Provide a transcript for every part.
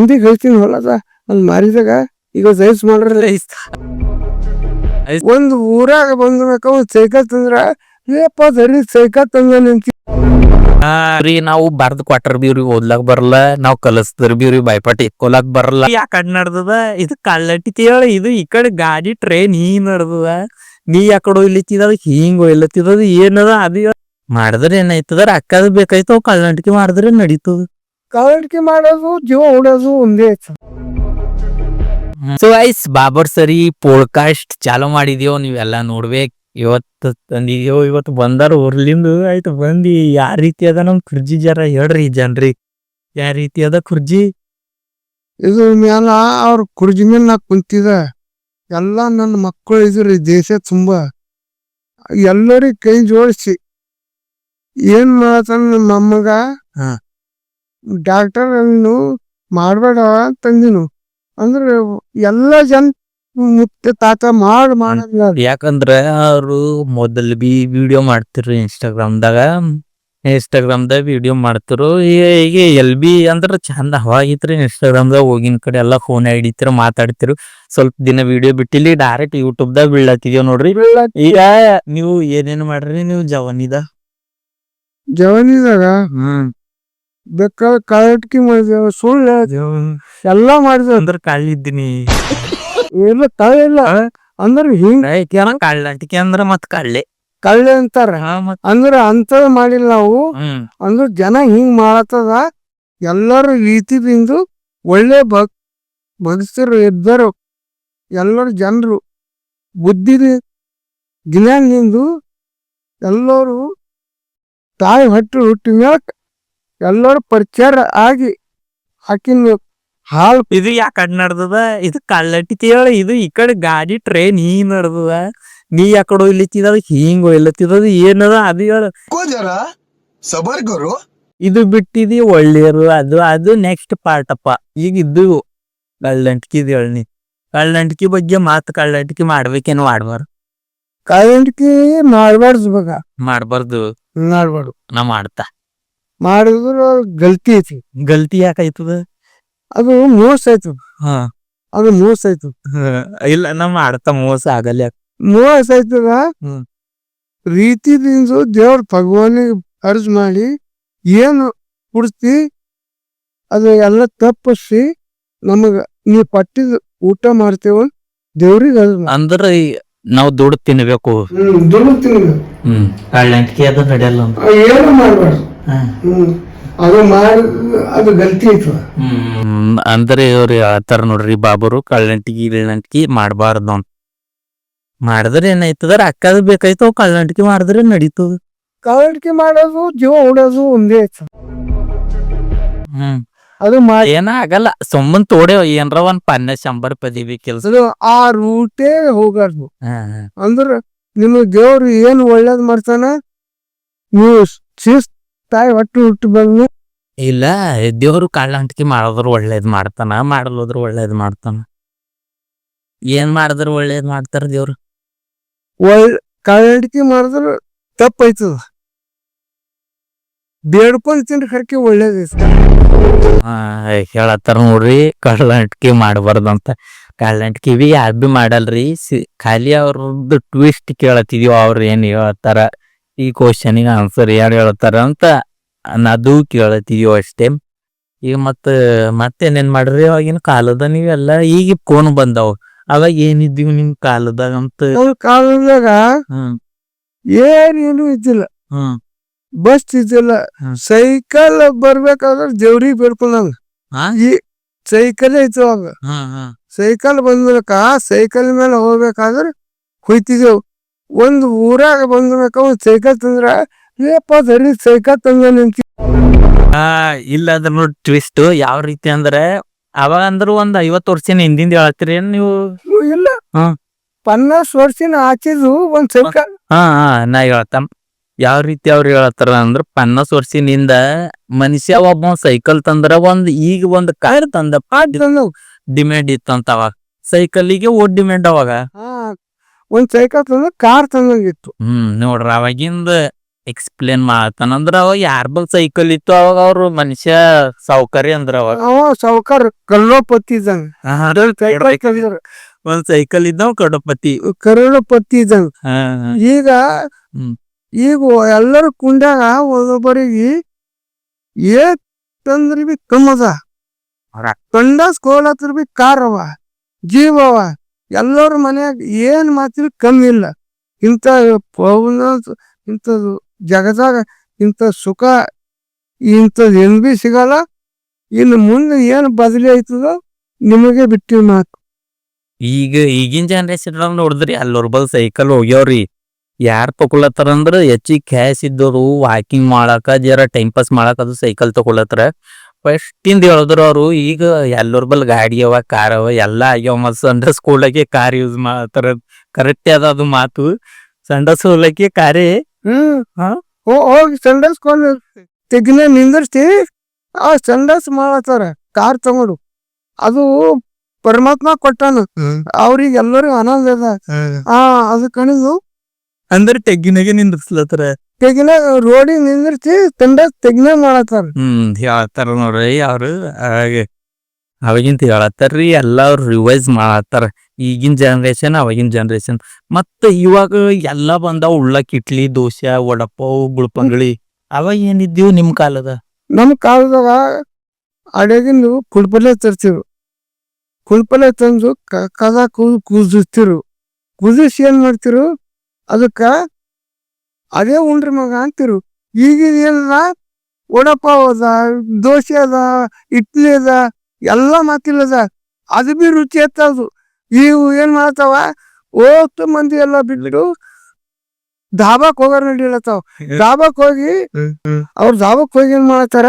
ಮಂದಿಗೆ ಹೇಳ್ತೀನಿ ಹೊಲದ ಅಲ್ಲಿ ಮಾರಿದಾಗ ಈಗ ಸೈಸ್ ಇಷ್ಟ. ಒಂದು ಊರಾಗ ಬಂದ್ಬೇಕ ಒಂದ್ ಸೈಕಲ್ ತಂದ್ರ ಏಪ್ಪ ಸರಿ ಸೈಕಲ್ ತಂದ ನಿಂತಿ. ರೀ ನಾವು ಬರ್ದ್ ಕ್ವಾರ್ಟರ್ ಬಿ ಇವ್ರಿಗೆ ಓದ್ಲಾಕ್ ಬರಲ್ಲ ನಾವ್ ಕಲಸ್ದ್ರ ಬಿ ಇವ್ರಿಗೆ ಬಾಯ್ಪಾಟ್ ಇಕ್ಕೊಲಾಕ್ ಬರಲ್ಲ. ಯಾಕಡ್ ನಡ್ದದ? ಇದು ಕಳ್ಳಟ್ಟಿ ಹೇಳ ಇದು ಈ ಕಡೆ ಗಾಡಿ ಟ್ರೈನ್ ಹಿಂಗ್ ನಡ್ದದ. ನೀ ಯಾಕಡೆ ಒಯ್ಲಿತ್ತಿದ ಹಿಂಗ್ ಒಯ್ಲತ್ತಿದ ಏನದ ಅದು. ಮಾಡಿದ್ರೆ ಏನಾಯ್ತದ? ರೊಕ್ಕದ ಬೇಕಾಯ್ತು ಅವ್ ಕಳ್ಳಂಟಿಕೆ ಮಾಡಿದ್ರೆ ನಡೀತದ. ಕಾಲಡಿಕೆ ಮಾಡೋದು ಜೀವ ಉಡೋದು ಒಂದೇ ಸೊ ಐಸ್ ಬಾಬರ್ ಸರಿ ಪೋಡ್ಕಾಸ್ಟ್ ಚಾಲೂ ಮಾಡಿದ್ಯೋ ನೀವೆಲ್ಲ ನೋಡ್ಬೇಕು. ಇವತ್ತು ತಂದಿದ್ಯೋ ಇವತ್ತು ಬಂದಾರ ಊರ್ಲಿಂದ ಆಯ್ತು ಬಂದಿ ಯಾವ ರೀತಿ ಅದ ನಮ್ ಕುರ್ಜಿ ಜರ ಹೇಳ್ರಿ ಜನ್ರಿ. ಯಾವ ರೀತಿ ಅದ ಕುರ್ಜಿ ಇದು ಮ್ಯಾಲ ಅವ್ರ ಕುರ್ಜಿ ಮೇಲೆ ನಾ ಕುಂತಿದ ಎಲ್ಲಾ ನನ್ನ ಮಕ್ಕಳು ಇದ್ರಿ ದೇಶ ತುಂಬಾ. ಎಲ್ಲರಿಗೆ ಕೈ ಜೋಡಿಸಿ. ಏನ್ ಮಾಡತ್ತ ನಮ್ಮ ಡಾಕ್ಟರ್ ಅನ್ನು ಮಾಡಬೇಡ ತಂದಿನು ಅಂದ್ರೆ ಎಲ್ಲ ಜನ ಮುಕ್ತ ತಾತ ಮಾಡ್ ಮಾಡಲ್ಲ ಯಾಕಂದ್ರ ಅವರು ಮೊದಲ್ ಬಿ ವಿಡಿಯೋ ಮಾಡ್ತಿರು ಇನ್ಸ್ಟಾಗ್ರಾಮ್ದಾಗ. ಇನ್ಸ್ಟಾಗ್ರಾಮ್ದಾಗ ವಿಡಿಯೋ ಮಾಡ್ತಿರು ಈಗ ಎಲ್ ಬಿ ಅಂದ್ರೆ ಚಂದ ಹವಾಗಿತ್ರಿ ಇನ್ಸ್ಟಾಗ್ರಾಮ್ದಾಗ ಹೋಗಿನ ಕಡೆ ಎಲ್ಲಾ ಫೋನ್ ಹಿಡಿತಿರು ಮಾತಾಡ್ತಿರು. ಸ್ವಲ್ಪ ದಿನ ವಿಡಿಯೋ ಬಿಟ್ಟಿಲ್ಲಿ ಡೈರೆಕ್ಟ್ ಯೂಟ್ಯೂಬ್ದಾಗ ಬೀಳತ್ತಿದ್ಯೋ ನೋಡ್ರಿ. ಈಗ ನೀವು ಏನೇನ್ ಮಾಡ್ರಿ ನೀವು ಜವನಿದ? ಜವನಿದಾಗ? ಹ್ಮ್. ಬೇಕಾದ ಕಾಳಟ್ಕಿ ಮಾಡಿದೆವು ಸುಳ್ಳು ಹೇಳಿದೆವು ಎಲ್ಲಾ ಮಾಡಿದೆವು ಅಂದ್ರ ಕಳ್ಳಿದ್ದೀನಿ ಎಲ್ಲ ಇಲ್ಲ. ಅಂದ್ರ ಹಿಂಗ್ ಕಳ್ಳಂಟಿಕೆ ಅಂದ್ರ ಮತ್ ಕಳ್ಳೆ. ಕಳ್ಳೆ ಅಂತಾರ. ಅಂದ್ರ ಅಂತ ಮಾಡಿಲ್ಲ ನಾವು. ಹ್ಮ್. ಅಂದ್ರ ಜನ ಹಿಂಗ್ ಮಾಡತ್ತದ. ಎಲ್ಲರೂ ರೀತಿದಿಂದ ಒಳ್ಳೆ ಭಕ್ ಭಕ್ತರು ಇದ್ದರು. ಎಲ್ಲರೂ ಜನರು ಬುದ್ಧಿ ಜ್ಞಾನದಿಂದ ಎಲ್ಲರೂ ತಾಯಿ ಹೊಟ್ಟು ಹುಟ್ಟಿ ಮ್ಯಾಕ್ ಎಲ್ಲರೂ ಪರಿಚಯ ಆಗಿ ಆಕಿನ ಹಾಲ್ ಇದು ಯಾಕ ನಡ್ದದ? ಇದು ಕಳ್ಳಟಿತಿಯಳ ಇದು ಈ ಕಡೆ ಗಾಡಿ ಟ್ರೈನ್ ಈ ನಡ್ದದ. ನೀ ಯಾಕಡೆ ಒಯ್ಲತ್ತಿದ ಹಿಂಗ್ ಒಯ್ಲತ್ತಿದ ಏನದ ಅದು ಹೇಳ. ಸಬರ್ಗರು? ಇದು ಬಿಟ್ಟಿದಿ ಒಳ್ಳೆಯರು ಅದು ಅದು ನೆಕ್ಸ್ಟ್ ಪಾರ್ಟ್ ಅಪ್ಪ ಈಗ ಇದ್ದು ಕಳ್ಳಂಟಿಕೆ ಇದು ಹೇಳಿ ಕಳ್ಳಂಟಿಕೆ ಬಗ್ಗೆ ಮಾತು ಕಳ್ಳಂಟಿಕೆ ಮಾಡ್ಬೇಕೇನು ಮಾಡ್ಬಾರ ಕಳ್ಳಂಟಿಕೆ ಮಾಡ್ಬಾರ್ದು ಮಾಡ್ಬಾರ್ದು. ಮಾಡ್ಬಾರ್ದು. ನಾ ಮಾಡ್ತಾ. ಮಾಡಿದ್ರ ಗಲ್ತಿ ಐತಿ. ಗಲ್ತಿ ಯಾಕಾಯ್ತದ ಅದು ಮೋಸ ಆಯ್ತು. ಹಾ. ಅದು ಮೋಸ ಆಯ್ತು. ಇಲ್ಲ ನಮ್ಮ ಅರ್ಥ ಮೋಸ ಆಗಲ್ಲ. ಮೋಸ ಆಯ್ತದ? ಹ್ಮ್. ರೀತಿದಿಂದ ದೇವ್ರ ಭಗವಾನಿಗೆ ಅರ್ಜ್ ಮಾಡಿ ಏನು ಕುಡ್ತಿ ಅದು ಎಲ್ಲ ತಪ್ಪಿಸಿ ನಮಗ ನೀ ಪಟ್ಟಿದ ಊಟ ಮಾಡ್ತೇವ ದೇವ್ರಿಗೆ ಅರ್ಜ್ ಮಾಡ್ ಅಂದ್ರ ನಾವ್ ದುಡ್ಡು ತಿನ್ಬೇಕು. ಹ್ಮ್ ದುಡ್ಡು ತಿನ್ಬೇಕು. ಹ್ಮ್. ಕಳ್ಳಂಟಿಕೆ ಅದು ನಡೆಯಲ್ಲ ಏನು ಮಾಡ್ಬಾರ್ದು. ಹ್ಮ್. ಅದು ಮಾಡಿ ಅದು ಗಲ್ತಿ ಹ್ಮ್ ಅಂದ್ರೆ ಇವ್ರು ಆತರ ನೋಡ್ರಿ ಬಾಬರು ಕಳ್ಳಂಟಿಗೆ ಗಿಳ್ಳಂಟಿಗೆ ಮಾಡಬಾರ್ದು ಅಂತ. ಮಾಡಿದ್ರೆ ಏನಾಯ್ತದ? ಅಕ್ಕದ ಬೇಕಾಯ್ತು ಅವ್ ಕಳ್ಳಂಟಿಗೆ ಮಾಡಿದ್ರೆ ನಡೀತದ ಕಳ್ಳಂಟಿಕೆ ಮಾಡೋದು ಜೀವ ಉಡೋದು ಒಂದೇ ಐತ ಹ್ಮ್. ಅದು ಮಾಡಿ ಏನ ಆಗಲ್ಲ ಸುಮ್ಮನ್ ತೋಡೆ ಏನ್ರ ಒಂದ್ ಪನ್ನೆ ಶಂಬರ್ ಪದಿವಿ ಕೆಲ್ಸ. ಅದು ಆ ರೂಟೇ ಹೋಗಾರ್ದು. ಅಂದ್ರ ನಿಮ್ಗೆ ದೇವ್ರು ಏನ್ ಒಳ್ಳೇದ್ ಮಾಡ್ತಾನ ನೀವು ಶಿಸ್ತ್ ತಾಯಿ ಹೊಟ್ಟು ಹುಟ್ಟು ಬಂದು ಇಲ್ಲ ದೇವ್ರು ಕಾಳಂಟಿಕೆ ಮಾಡಿದ್ರು ಒಳ್ಳೇದ್ ಮಾಡ್ತಾನ ಮಾಡಲೋದ್ರು ಒಳ್ಳೇದ್ ಮಾಡ್ತಾನ. ಏನ್ ಮಾಡಿದ್ರು ಒಳ್ಳೇದ್ ಮಾಡ್ತಾರ ದೇವ್ರು? ಒಳ್ಳೆ ಮಾಡಿದ್ರು ಮಾಡಿದ್ರ ತಪ್ಪೈತದ ಬೇಡ್ಕೊಂಡ್ ತಿಂದ್ರೆ ಕರ್ಕೆ ಒಳ್ಳೇದೈತ ಆ, ಹೇಳತ್ತಾರ ನೋಡ್ರಿ ಕಳ್ಳಂಟಿಕೆ ಮಾಡಬಾರ್ದಂತ. ಕಳ್ಳಂಟಿಕೆ ಬಿ ಯಾರು ಬಿ ಮಾಡಲ್ರಿ ಸಿ- ಖಾಲಿ ಅವ್ರದ್ದು ಟ್ವಿಸ್ಟ್ ಕೇಳತ್ತಿದ್ಯೋ ಅವ್ರ ಏನ್ ಹೇಳ್ತಾರ ಈ ಕ್ವಶನಿಗೆ ಆನ್ಸರ್ ಯಾರು ಹೇಳ್ತಾರ ಅಂತ ಅದು ಕೇಳತ್ತಿದ್ಯೋ ಅಷ್ಟೇ. ಈಗ ಮತ್ತ ಏನೇನ್ ಮಾಡ್ರಿ? ಅವಾಗಿನ ಕಾಲದ ನೀವೆಲ್ಲ ಈಗ ಫೋನ್ ಬಂದಾವ. ಅವಾಗ ಏನಿದ್ದೀವಿ ನಿಮ್ ಕಾಲದಾಗ ಅಂತ? ಕಾಲದಾಗ ಏನೇನು ಇದ್ದಿಲ್ಲ. ಹ್ಮ್. ಬಸ್ ಇದ್ದಿಲ್ಲ. ಸೈಕಲ್ ಬರ್ಬೇಕಾದ್ರೆ ದೇವ್ರಿಗೆ ಬೇಡ್ಕೊಂಡಂಗ? ಈ ಸೈಕಲ್ ಐತಿ ಅವಾಗ ಸೈಕಲ್ ಬಂದ್ಬೇಕಾ ಸೈಕಲ್ ಮೇಲೆ ಹೋಗ್ಬೇಕಾದ್ರೆ ಹೋಯ್ತಿದ್ದೆವು. ಒಂದು ಊರಾಗ ಒಂದ್ ಸೈಕಲ್ ತಂದ್ರ ಏಪ್ಪ ಸರಿ ಸೈಕಲ್ ತಂದ ನಿಂತಿ. ಆ ಇಲ್ಲ ಅದ್ರ ನೋಡಿ ಟ್ವಿಸ್ಟ್ ಯಾವ ರೀತಿ ಅಂದ್ರೆ ಅವಾಗ ಅಂದ್ರ ಒಂದ್ ಐವತ್ ವರ್ಷನ ಹಿಂದಿಂದ ಹೇಳತ್ತೀರಿ ಏನ್ ನೀವು? ಇಲ್ಲ. ಹಾ. ಪನ್ನಾಸ್ ವರ್ಷನ ಆಚಿದು ಒಂದ್ ಸೈಕಲ್. ಹಾ ಹಾ ನಾ ಹೇಳ್ತಾನ. ಯಾವ ರೀತಿ ಅವ್ರು ಹೇಳತ್ತಾರ ಅಂದ್ರ ಪನ್ನಾಸ್ ವರ್ಷದಿಂದ ಮನುಷ್ಯ ಒಬ್ಬ ಸೈಕಲ್ ತಂದ್ರ ಒಂದ್ ಈಗ ಒಂದ್ ಕಾರ್ ತಂದ ಡಿಮ್ಯಾಂಡ್ ಇತ್ತಂತ ಅವಾಗ. ಸೈಕಲಿಗೆ ಓಡ್ ಡಿಮ್ಯಾಂಡ್ ಅವಾಗ. ಹಾ. ಒಂದ್ ಸೈಕಲ್ ತಂದ್ರೆ ಕಾರ್ ತಂದಂಗಿತ್ತು. ಹ್ಮ್ ನೋಡ್ರ ಅವಾಗಿಂದ ಎಕ್ಸ್ಪ್ಲೇನ್ ಮಾಡತಾನಂದ್ರ ಅವಾಗ ಯಾರ ಬಲ್ ಸೈಕಲ್ ಇತ್ತು ಅವಾಗ ಅವ್ರು ಮನುಷ್ಯ ಸೌಕರ್ಯ ಅಂದ್ರ ಅವಾಗ. ಅವ ಸಾವುಕಾರ ಕಲ್ಲೋಪತಿ ಇದ್ದಂಗ. ಒಂದ್ ಸೈಕಲ್ ಇದ್ದಾವ್ ಕಡೋಪತಿ ಕರೋಡಪತಿ ಇದ್ದಂಗ. ಈಗ ಈಗ ಎಲ್ಲರೂ ಕುಂಡಾಗ ಒಬ್ಬೊಬ್ಬರಿಗೆ ಏ ತಂದ್ರ ಬಿ ಕಮ್ಮದ. ಕಂಡ ಸ್ಕೋಲ್ ಹತ್ರ ಬಿ ಕಾರ್ ಅವ ಜೀವ ಅವ ಎಲ್ಲರ ಮನೆಯಾಗ ಏನ್ ಮಾತಿದ್ರು ಕಮ್ಮಿ ಇಲ್ಲ. ಇಂಥ ಪವನ ಇಂಥದ್ದು ಜಗದಾಗ ಇಂಥ ಸುಖ ಇಂಥದ್ದು ಏನು ಭೀ ಸಿಗಲ್ಲ. ಇನ್ನು ಮುಂದೆ ಏನು ಬದಲಿ ಆಯ್ತದೋ ನಿಮಗೆ ಬಿಟ್ಟಿವಿ ಮಾತು. ಈಗ ಈಗಿನ ಜನರೇಷನ್ ನೋಡಿದ್ರಿ ಅಲ್ಲೋರ್ ಬಲ್ ಸೈಕಲ್ ಹೋಗ್ಯಾವ್ರಿ. ಯಾರು ತಗೊಳತ್ತಾರ ಅಂದ್ರೆ ಹೆಚ್ಚಿಗೆ ಕ್ಯಾಶ್ ಇದ್ದವರು ವಾಕಿಂಗ್ ಮಾಡಾಕ, ಜರ ಟೈಮ್ ಪಾಸ್ ಮಾಡಾಕ ಅದು ಸೈಕಲ್ ತಗೊಳತ್ತಾರ. ಫಸ್ಟ್ ಇಂದ ಹೇಳಿದ್ರು ಅವ್ರು ಈಗ ಎಲ್ಲರ ಬಲ್ ಗಾಡಿ ಅವ ಕಾರ್ ಅವ ಎಲ್ಲಾ ಆಗ್ಯಾವ ಮತ್ ಸಂಡಸ್ ಸ್ಕೂಲಾಗೆ ಕಾರ್ ಯೂಸ್ ಮಾಡ್ತಾರ. ಕರೆಕ್ಟ್ ಅದ ಅದು ಮಾತು. ಸಂಡಸ್ ಹೋಗ್ಲಕ್ಕೆ ಕಾರೇ ಹ್ಮ್. ಹಾ? ಹೋಗಿ ಸಂಡಸ್ ಸ್ಕೂಲ್ ತೆಗಿನ ನಿಂದಿರ್ಸಿ ಆ ಸಂಡಸ್ ಮಾಡತ್ತಾರ ಕಾರ್ ತಗೊಂಡು. ಅದು ಪರಮಾತ್ಮ ಕೊಟ್ಟಾನ. ಅವ್ರಿಗೆ ಎಲ್ಲರಿಗೂ ಆನಂದ ಅದ. ಆ ಅದು ಕಣಿದು. ಅಂದ್ರೆ ತೆಗ್ಗಿನಾಗೆ ನಿಂದ್ರಸ್ಲತ್ತಾರ? ತೆಗಿನ ರೋಡಿ ನಿಂದ್ರಿಸಿ ತಂಡ ತೆಗಿನ ಮಾಡತ್ತಾರ. ಹ್ಮ್ ಹೇಳ್ತಾರ ನೋಡ್ರಿ ಅವ್ರು. ಹಾಗೆ ಅವಾಗಿಂತ ಹೇಳತ್ತಾರ್ರಿ ಎಲ್ಲಾರು ರಿವೈಸ್ ಮಾಡತ್ತಾರ. ಈಗಿನ ಜನರೇಷನ್ ಅವಾಗಿನ ಜನರೇಷನ್ ಮತ್ತ ಇವಾಗ ಎಲ್ಲ ಬಂದಾವ ಉಳ್ಳಕ್ ಇಟ್ಲಿ ದೋಸೆ ವಡಪಾವ್ ಗುಳ್ಪಂಗಳಿ. ಅವಾಗ ಏನಿದ್ದೀವ್ ನಿಮ್ ಕಾಲದ? ನಮ್ಮ ಕಾಲದಾಗ ಅಡಗಿಂದು ಕುಳ್ಪಲ್ಲೆ ತರ್ತಿರು ಕುಳ್ಪಲ್ಲೆ ತಂದು ಕ- ಕದ ಕೂದ ಕುದಿಸ್ತಿರು. ಕುದಿಸಿ ಏನ್ ಮಾಡ್ತಿರು? ಅದಕ್ಕ ಅದೇ ಉಂಡ್ರಿ ಮಗ ಅಂತಿರು. ಈಗ ಏನದ ವಡಪಾವ್ ಅದ, ದೋಸೆ ಅದ, ಇಡ್ಲಿ ಅದ, ಎಲ್ಲ ಮಾತಿಲ್ಲದ ಅದು. ಬಿ ರುಚಿ ಎತ್ತದು. ಇವು ಏನ್ ಮಾಡ್ತಾವ ಓತ್ತು ಮಂದಿ ಎಲ್ಲ ಬಿಟ್ಟು ಧಾಬಾಕ್ ಹೋಗಾರ ನಡಿಲತ್ತಾವ ಧಾಬಾಕ್ ಹೋಗಿ ಅವ್ರ ಧಾಬಾಕ್ ಹೋಗಿ ಏನ್ ಮಾಡತ್ತಾರ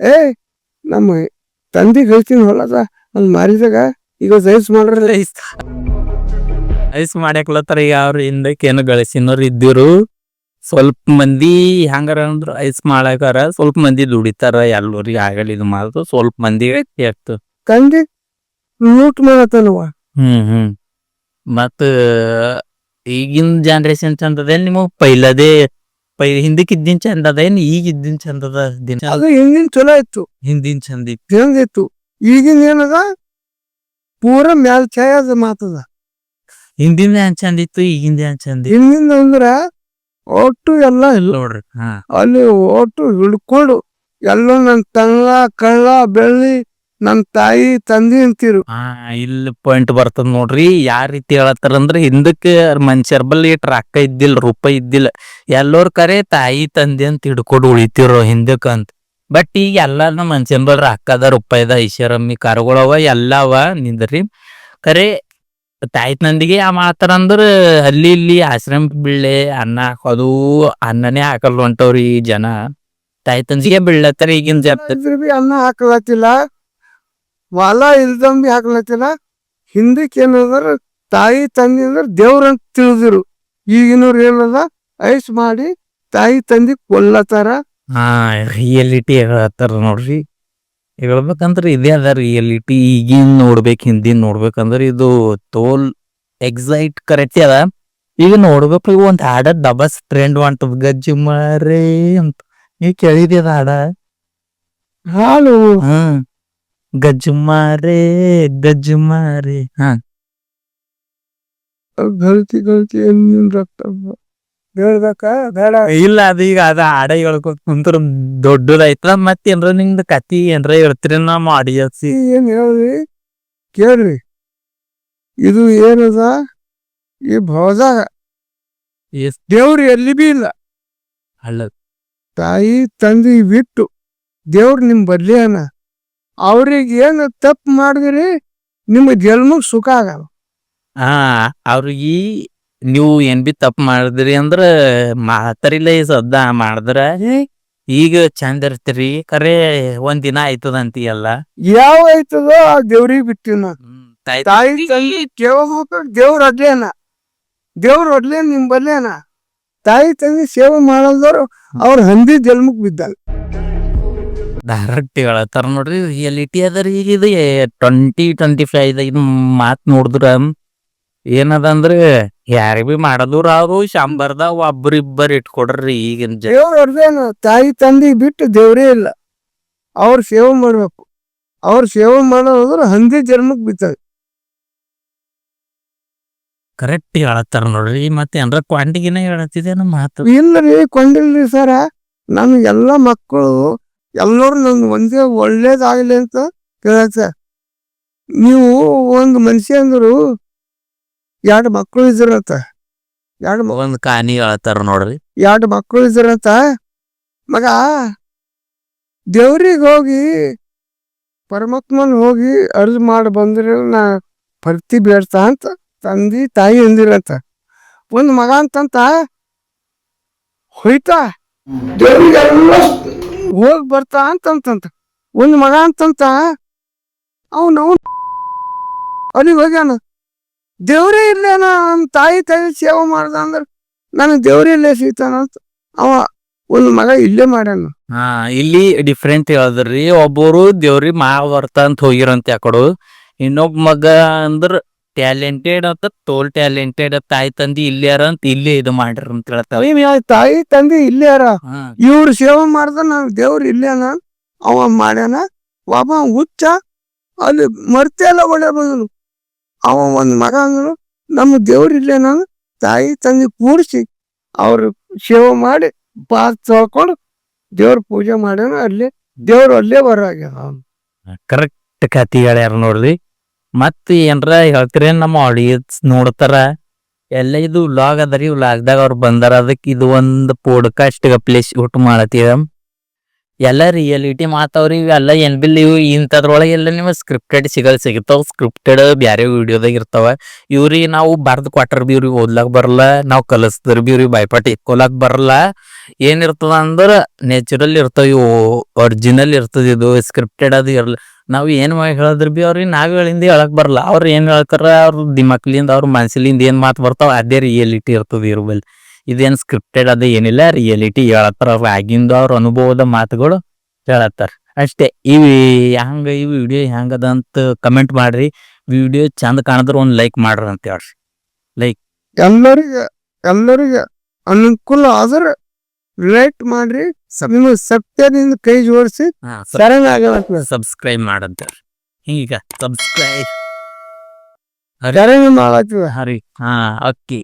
ಏ ನಮ್ಮ ತಂದಿ ಹೇಳ್ತೀನಿ ಹೊಲದ ಅಲ್ಲಿ ಮಾರಿದಾಗ ಈಗ ಜೈಸ್ ಮಾಡ್ರಲ್ಲ ಐಸ್ ಮಾಡ್ಯಾಕ್ಲತ್ತಾರ ಈಗ ಅವ್ರ ಹಿಂದಕ್ಕೆ ಏನು ಗಳಿಸಿನವ್ರು ಇದ್ದಿರು. ಸ್ವಲ್ಪ ಮಂದಿ ಹೆಂಗಾರ ಅಂದ್ರ ಐಸ್ ಮಾಡಾಕಾರ ಸ್ವಲ್ಪ ಮಂದಿ ದುಡಿತಾರ ಎಲ್ಲರಿಗೆ ಆಗಲ್ಲ ಇದು ಮಾಡೋದು ಸ್ವಲ್ಪ ಮಂದಿಗೆ ಆಗ್ತದ ಕಂಡಿ ಲೂಟ್ ಮಾಡತ್ತಲ್ವ ಹ್ಮ್ ಹ್ಮ್. ಮತ್ತ ಈಗಿನ ಜನರೇಷನ್ ಚಂದ ಅದೇನ್ ನಿಮಗ್? ಪೈಲದೇ ಪೈ ಹಿಂದಕ್ ಇದ್ದಿನ್ ಚಂದ ಅದೇನ್ ಈಗ ಇದ್ದಿನ್ ಚಂದ ಅದ ದಿನ? ಅದು ಹಿಂದಿನ ಚಲೋ ಇತ್ತು. ಹಿಂದಿನ ಚಂದ ಇತ್ತು. ಚಂದ ಇತ್ತು? ಈಗಿನ ಏನದ? ಪೂರ ಮ್ಯಾಲ್ ಅದ ಮಾತದ. ಹಿಂದಿನ ಏನ್ ಚಂದ ಇತ್ತು ಈಗಿಂದ ಏನ್ ಚಂದ ಇತ್ತು? ಹಿಂದಿಂದ ಅಂದ್ರ ಒಟ್ಟು ಎಲ್ಲ ಇಲ್ಲ. ನೋಡ್ರಿ ಹಾ. ಅಲ್ಲಿ ಒಟ್ಟು ಹಿಡ್ಕೊಂಡು ಎಲ್ಲ ನನ್ನ ತಂಗ ಕಳ್ಳ ಬೆಳ್ಳಿ ನನ್ನ ತಾಯಿ ತಂದಿ ಅಂತೀರು. ಹಾ ಇಲ್ಲಿ ಪಾಯಿಂಟ್ ಬರ್ತದ ನೋಡ್ರಿ. ಯಾವ ರೀತಿ ಹೇಳತ್ತಾರ ಅಂದ್ರ ಹಿಂದಕ್ಕ ಮನುಷ್ಯರ ಬಲ್ಲಿ ಇಟ್ ರೊಕ್ಕ ಇದ್ದಿಲ್ಲ ರೂಪಾಯಿ ಇದ್ದಿಲ್ಲ. ಎಲ್ಲೋರ್ ಕರೆ ತಾಯಿ ತಂದೆ ಅಂತ ಹಿಡ್ಕೊಂಡು ಉಳಿತಿರೋ ಹಿಂದಕ್ಕ ಅಂತ. ಬಟ್ ಈಗ ಎಲ್ಲಾನು ಮನುಷ್ಯನ ಬಲ್ ರೊಕ್ಕ ಅದ ರೂಪಾಯಿ ಅದ ಐಷಾರಾಮಿ ಕಾರುಗಳವ ಎಲ್ಲವ ನಿಂದ್ರಿ. ಕರೆ ತಾಯಿ ತಂದಿಗೆ ಆ ಮಾತಾರ ಅಂದ್ರ ಅಲ್ಲಿ ಇಲ್ಲಿ ಆಶ್ರಮ ಬೀಳ್ಳೆ ಅನ್ನ ಹಾಕೋದು ಅನ್ನನೇ ಹಾಕಲ್ ಹೊಂಟವ್ರಿ ಈ ಜನ. ತಾಯಿ ತಂದಿಗೆ ಬೀಳ್ಲತ್ತಾರ ಈಗಿನ ಇದ್ರ ಬಿ ಅನ್ನ ಹಾಕ್ಲತ್ತಿಲ್ಲ ಹೊಲ ಇಲ್ದಂಬಿ ಹಾಕ್ಲತ್ತಿಲ್ಲ. ಹಿಂದಕ್ಕೆ ಏನಂದ್ರ ತಾಯಿ ತಂದಿ ಅಂದ್ರ ದೇವ್ರ ಅಂತ ತಿಳಿದಿರು. ಈಗಿನವ್ರು ಏನದ ಐಸ್ ಮಾಡಿ ತಾಯಿ ತಂದಿ ಕೊಲ್ಲತ್ತಾರ. ಹಾ ರಿಯಲಿಟಿ ಹೇಳತ್ತಾರ ನೋಡ್ರಿ. ಹೇಳ್ಬೇಕಂದ್ರ ಇದೇ ಅದ ರಿಯಾಲಿಟಿ ಈಗಿನ್ ನೋಡ್ಬೇಕು ಹಿಂದಿನ ನೋಡ್ಬೇಕಂದ್ರೆ ಇದು ತೋಲ್ ಎಕ್ಸೈಟ್ ಕರೆಕ್ಟ್ ಅದ. ಈಗ ನೋಡ್ಬೇಕು ಒಂದ್ ಹಾಡ ಡಬಸ್ ಟ್ರೆಂಡ್ ಹೊಂಟದ ಗಜ್ಜಿ ಮಾರೇ ಅಂತ. ಈಗ ಕೇಳಿದಿ ಅದ ಹಾಡ? ಹಾಲು. ಹ್ಮ್ ಗಜ್ಜು ಮಾರೇ ಗಜ್ಜು ಮಾರೇ. ಹಾ. ಗಲ್ತಿ ಗಲ್ತಿ ರಕ್ತ ಹೇಳ್ಬೇಕ? ಬೇಡ. ಇಲ್ಲ ಅದ ಈಗ ಅದ ಹಾಡ ಹೇಳ್ಕೊತ ಕುಂತ್ರ ದೊಡ್ಡದಾಯ್ತದ. ಮತ್ತೇನ್ರ ನಿಮ್ದು ಕತಿ ಏನ್ರ ಹೇಳ್ತೀರಿ? ನಮ್ಮ ಆಡಿಯನ್ಸ್ ಏನ್ ಹೇಳ್ರಿ? ಕೇಳ್ರಿ. ಇದು ಏನದ? ಈ ಭವದಾಗ ಎಸ್. ದೇವ್ರು ಎಲ್ಲಿ ಬಿ ಇಲ್ಲ. ಹಳ್ಳ ತಾಯಿ ತಂದಿ ಬಿಟ್ಟು ದೇವ್ರು ನಿಮ್ ಬದ್ಲಿ ಅನ್ನ ಅವ್ರಿಗೆ ಏನು ತಪ್ಪು ಮಾಡಿದ್ರಿ ನಿಮ್ಮ ಜನ್ಮಕ್ ಸುಖ ಆಗಲ್ಲ. ಹಾ ಅವ್ರಿಗೆ ನೀವು ಏನ್ ಬಿ ತಪ್ಪು ಮಾಡಿದ್ರಿ ಅಂದ್ರ ಮಾತಾರಿಲ್ಲ ಈ ಸದ್ದ ಮಾಡಿದ್ರ ಈಗ ಚಂದ ಇರ್ತೀರಿ ಕರೆ ಒಂದ್ ದಿನ ಆಯ್ತದಂತಿ ಎಲ್ಲ. ಯಾವ ಐತದೋ ಆ ದೇವ್ರಿಗೆ ಬಿಟ್ಟಿ ನಾ ತಾಯಿ ದೇವ್ರ ಅಡ್ಲೇನ ದೇವ್ರ ಅಡ್ಲೇ ನಿಮ್ ಬಲ್ಲೇನ ತಾಯಿ ತಂದಿ ಸೇವೆ ಮಾಡಲ್ದವ್ರು ಅವ್ರ ಹಂದಿ ಜನ್ಮಕ್ ಬಿದ್ದಾಗ ಡೈರೆಕ್ಟ್ ಹೇಳತ್ತಾರ ನೋಡ್ರಿ ರಿಯಾಲಿಟಿ ಅದ ರೀ ಈಗ ಇದು ಟ್ವೆಂಟಿ ಟ್ವೆಂಟಿ ಫೈವ್ ಇದು ಮಾತ್ ನೋಡಿದ್ರ ಏನದಂದ್ರೆ ಯಾರಿಗ್ ಬಿ ಮಾಡೋದು ಅವ್ರು ಶಂಬರ್ದಾಗ ಒಬ್ರಿಬ್ಬರ್ ಇಟ್ಕೊಡ್ರಿ ಈಗಿನ ಜನ. ತಾಯಿ ತಂದಿ ಬಿಟ್ಟು ದೇವ್ರೇ ಇಲ್ಲ. ಅವ್ರ ಸೇವೆ ಮಾಡ್ಬೇಕು. ಅವ್ರ ಸೇವೆ ಮಾಡೋದ್ರ ಹಂದಿ ಜನ್ಮಕ್ ಬಿತ್ತವೆ. ಕರೆಕ್ಟ್ ಹೇಳತ್ತಾರ ನೋಡ್ರಿ. ಮತ್ತೆ ಏನ್ರ ಕೊಂಡಿಗಿನ ಹೇಳತ್ತಿದೇನ ಮಾತು ಇಲ್ಲರಿ ಕೊಂಡಿಲ್ರಿ ಸರ. ನಾನು ಎಲ್ಲಾ ಮಕ್ಕಳು ಎಲ್ಲರೂ ನನ್ ಒಂದೇ ಒಳ್ಳೇದಾಗ್ಲಿ ಅಂತ ಕೇಳತ್ತ. ನೀವು ಒಂದು ಮನುಷ್ಯ ಅಂದ್ರು ಎರಡು ಮಕ್ಕಳು ಇದ್ರಂತ ಎರಡು ಒಂದು ಕಾನಿ ಹೇಳ್ತಾರ ನೋಡ್ರಿ. ಎರಡು ಮಕ್ಕಳು ಇದ್ರಂತ ಮಗ ದೇವ್ರಿಗೆ ಹೋಗಿ ಪರಮಾತ್ಮನ್ ಹೋಗಿ ಅರ್ಜಿ ಮಾಡಿ ಬಂದ್ರೆ ನಾ ಭರ್ತಿ ಬೇಡ್ತಾ ಅಂತ ತಂದಿ ತಾಯಿ ಅಂದಿರಂತ ಒಂದು ಮಗ ಅಂತಂತ ಹೋಯ್ತಾ? ದೇವ್ರಿಗೆಲ್ಲ ಹೋಗಿ ಬರ್ತಾ ಅಂತಂತಂತ. ಒಂದು ಮಗ ಅಂತಂತ ಅವನು ಅವನು ಅಲ್ಲಿಗೆ ಹೋಗ್ಯಾನ. ದೇವ್ರೇ ಇಲ್ಲ ನಾನು ತಾಯಿ ತಾಯಿ ಸೇವೆ ಮಾಡ್ದ ಅಂದ್ರೆ ನನಗೆ ದೇವ್ರೇ ಇಲ್ಲೇ ಸಿಗ್ತಾನಂತ ಅವ ಒಂದು ಮಗ ಇಲ್ಲೇ ಮಾಡ್ಯಾನ. ಹಾ ಇಲ್ಲಿ ಡಿಫ್ರೆಂಟ್ ಹೇಳದ್ರಿ ಒಬ್ಬರು ದೇವ್ರಿ ಮಹಾಭಾರತ ಅಂತ ಹೋಗಿರಂತ ಯಾಕಡು. ಇನ್ನೊಬ್ಬ ಮಗ ಅಂದ್ರ ಟ್ಯಾಲೆಂಟೆಡ್ ಅಂತ ತೋಲ್ ಟ್ಯಾಲೆಂಟೆಡ್ ತಾಯಿ ತಂದಿ ಇಲ್ಲಾರ ಅಂತ ಇಲ್ಲೇ ಇದು ಮಾಡ್ಯಾರ ಅಂತ ಹೇಳ್ತಾವ. ಇವ್ ತಾಯಿ ತಂದೆ ಇಲ್ಲೇ ಅರ ಹಾ. ಇವ್ರು ಸೇವೆ ಮಾಡ್ದ ನಾನು ದೇವ್ರು ಇಲ್ಲೇನ ಅವ ಮಾಡ್ಯಾನ. ಒಬ್ಬ ಹುಚ್ಚ ಅಲ್ಲಿ ಮರ್ತೆ ಎಲ್ಲ ಒಳ್ಳೆ ಬಂದನು. ಅವ ಒಂದು ಮಗ ಅಂದ್ರು ನಮ್ಮ ದೇವ್ರು ನಾನು ತಾಯಿ ತಂದೆ ಕೂಡಿಸಿ ಅವ್ರು ಸೇವೆ ಮಾಡಿ ಬಾತ್ ತೊಳ್ಕೊಂಡು ದೇವ್ರ ಪೂಜೆ ಮಾಡ್ಯಾನ. ಅಲ್ಲಿ ದೇವ್ರು ಅಲ್ಲೇ ಅವ್ನು. ಕರೆಕ್ಟ್ ಕತಿ ಹೇಳ್ಯಾರ ನೋಡ್ರಿ. ಮತ್ ಏನ್ರ ಹೇಳ್ತೀರ ನಮ್ಮ ಆಡಿಯನ್ಸ್ ನೋಡ್ತಾರ, ಎಲ್ಲ ಇದು ಲಾಗ್ ಅದರಿ ಲಾಗ್ದಾಗ ಅವ್ರು ಬಂದಾರ ಅದಕ್ಕೆ ಇದು ಒಂದು ಪೋಡ್ಕಾಸ್ಟ್ ಪ್ಲೇಸ್ ಊಟ ಮಾಡತ್ತೀವ ಎಲ್ಲ ರಿಯಾಲಿಟಿ ಮಾತಾವ್ರಿ ಇವೆಲ್ಲ ಏನ್ ಬಿಲ್ ಇವು, ಇಂಥದ್ರೊಳಗೆ ಎಲ್ಲ ನಿಮಗೆ ಸ್ಕ್ರಿಪ್ಟೆಡ್ ಸಿಗಲ್ ಸಿಗ್ತಾವ. ಸ್ಕ್ರಿಪ್ಟೆಡ್ ಬ್ಯಾರೆ ವಿಡಿಯೋದಾಗ ಇರ್ತಾವ. ಇವ್ರಿ ನಾವು ಬರ್ದ್ ಕ್ವಾರ್ಟರ್ ಬಿ ಇವ್ರಿಗೆ ಓದ್ಲಾಕ್ ಬರಲ್ಲ, ನಾವು ಕಲಿಸ್ದ್ರ ಬಿ ಇವ್ರಿಗೆ ಬಾಯ್ಪಾಟ್ ಇಕ್ಕೊಲಾಕ್ ಬರಲ್ಲ. ಏನಿರ್ತದ ಅಂದ್ರ ನ್ಯಾಚುರಲ್ ಇರ್ತಾವ ಇವು ಒರಿಜಿನಲ್ ಇರ್ತದ ಇದು ಸ್ಕ್ರಿಪ್ಟೆಡ್ ಅದು ಇರಲ್ಲ ನಾವು ಏನ್ ಹೇಳಿದ್ರು ಬಿ ಅವ್ರಿಗೆ ನಾವ್ ಹೇಳಿಂದ ಹೇಳಕ್ ಬರಲ್ಲ. ಅವ್ರ ಏನ್ ಹೇಳ್ತಾರ, ಅವ್ರ ದಿಮಕ್ಲಿಂದ ಅವ್ರ ಮನ್ಸಲಿಂದ ಏನ್ ಮಾತು ಬರ್ತಾವ, ಅದೇ ರಿಯಾಲಿಟಿ ಇರ್ತದ ಇವ್ರ ಬಲ್ಲಿ. ಇದೇನ್ ಸ್ಕ್ರಿಪ್ಟೆಡ್ ಅದ ಏನಿಲ್ಲ ರಿಯಾಲಿಟಿ ಹೇಳತ್ತಾರ ಅವ್ರ ಆಗಿಂದ ಅವ್ರ ಅನುಭವದ ಮಾತುಗಳು ಹೇಳತ್ತಾರ. ಅಷ್ಟೇ ಇವಿ ಹ್ಯಾಂಗ ಈ ವಿಡಿಯೋ ಹೆಂಗದ ಅಂತ ಕಮೆಂಟ್ ಮಾಡ್ರಿ. ವಿಡಿಯೋ ಚಂದ ಕಾಣದ್ರ ಒಂದ್ ಲೈಕ್ ಮಾಡ್ರಿ ಅಂತ ಹೇಳ್ರಿ. ಲೈಕ್ ಎಲ್ಲರಿಗೆ ಎಲ್ಲರಿಗೆ ಅನುಕೂಲ ಆದ್ರೆ ಲೈಕ್ ಮಾಡ್ರಿ ನಿಮ್ಮ ಸತ್ಯದಿಂದ ಕೈ ಜೋಡಿಸಿ ಸಬ್ಸ್ಕ್ರೈಬ್ ಮಾಡಂತ ಈಗ ಸಬ್ಸ್ಕ್ರೈಬ್ ಹರಿ. ಹರಿ. ಹಾ ಓಕೆ